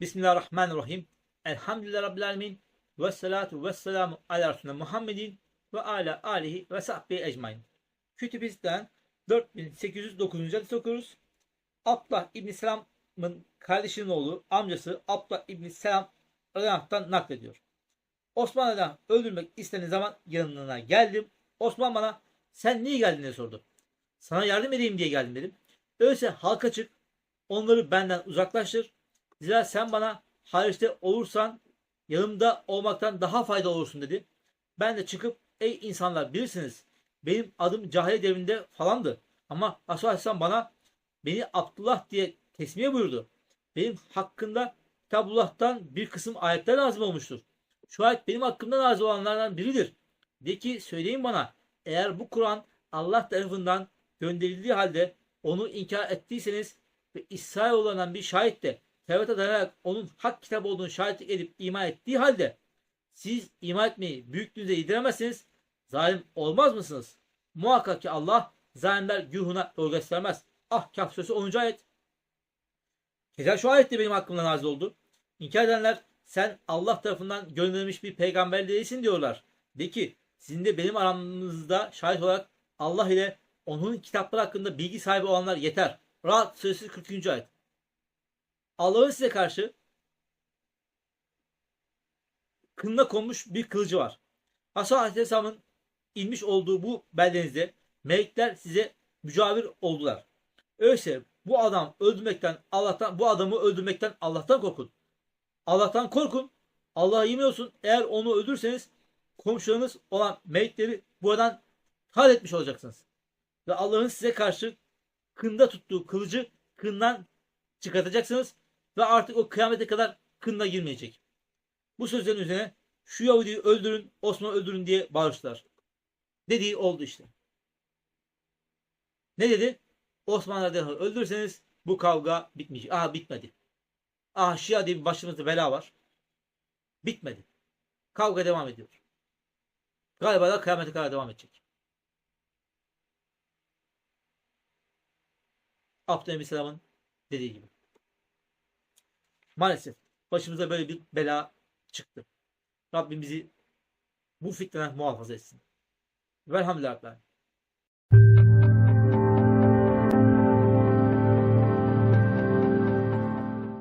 Bismillahirrahmanirrahim. Elhamdülillah Rabbil Alemin. Ve salatu ve selamu ala Resulüne Muhammedin ve ala alihi ve sahbihi ecmain. Kütübizden 4809. hadis okuyoruz. Abdullah İbni Selam'ın kardeşinin oğlu amcası Abdullah İbni Selam Allah'tan naklediyor. Osmanlı'dan öldürmek istediği zaman yanına geldim. Osman bana sen niye geldin diye sordu. Sana yardım edeyim diye geldim dedim. Öyleyse halka çık. Onları benden uzaklaştır. Zira sen bana hariçte olursan yanımda olmaktan daha faydalı olursun dedi. Ben de çıkıp ey insanlar bilirsiniz benim adım cahiliye devrinde falandı. Ama Resulullah Aleyhisselam bana beni Abdullah diye tesmiye buyurdu. Benim hakkında Kitabullah'tan bir kısım ayetler lazım olmuştur. Şu ayet benim hakkımda nazil olanlardan biridir. De ki söyleyin bana eğer bu Kur'an Allah tarafından gönderildiği halde onu inkar ettiyseniz ve İsrailoğlu'ndan bir şahit de Tevrat'a dayanarak onun hak kitabı olduğunu şahitlik edip iman ettiği halde siz iman etmeyi büyüklüğünüze yediremezsiniz. Zalim olmaz mısınız? Muhakkak ki Allah zalimler güruhuna yol göstermez. Ah Kehf suresi 10. ayet. Keza şu ayet de benim hakkımda nazil oldu. İnkar edenler sen Allah tarafından gönderilmiş bir peygamber değilsin diyorlar. De ki sizin de benim aramızda şahit olarak Allah ile onun kitapları hakkında bilgi sahibi olanlar yeter. Rahat suresi 40. ayet. Allah'ın size karşı kınına konmuş bir kılıcı var. Hasan Aleyhisselam'ın inmiş olduğu bu beldenizde melekler size mücavir oldular. Öyleyse bu adam öldürmekten Allah'tan bu adamı öldürmekten Allah'tan korkun. Allah'tan korkun. Allah'a yemin olsun eğer onu öldürseniz komşularınız olan melekleri buradan tal etmiş olacaksınız. Ve Allah'ın size karşı kında tuttuğu kılıcı kından çıkartacaksınız ve artık o kıyamete kadar kınına girmeyecek. Bu sözlerin üzerine şu Yahudi'yi öldürün, Osman'ı öldürün diye bağırıştılar. Dediği oldu işte. Ne dedi? Osmanlı'da derhal öldürürseniz bu kavga bitmeyecek. Aha bitmedi. Aha Şia diye bir başımızda bela var. Bitmedi. Kavga devam ediyor. Galiba da kıyamete kadar devam edecek. Abdülhamid dediği gibi. Maalesef başımıza böyle bir bela çıktı. Rabbim bizi bu fitneden muhafaza etsin. Velhamdülillah.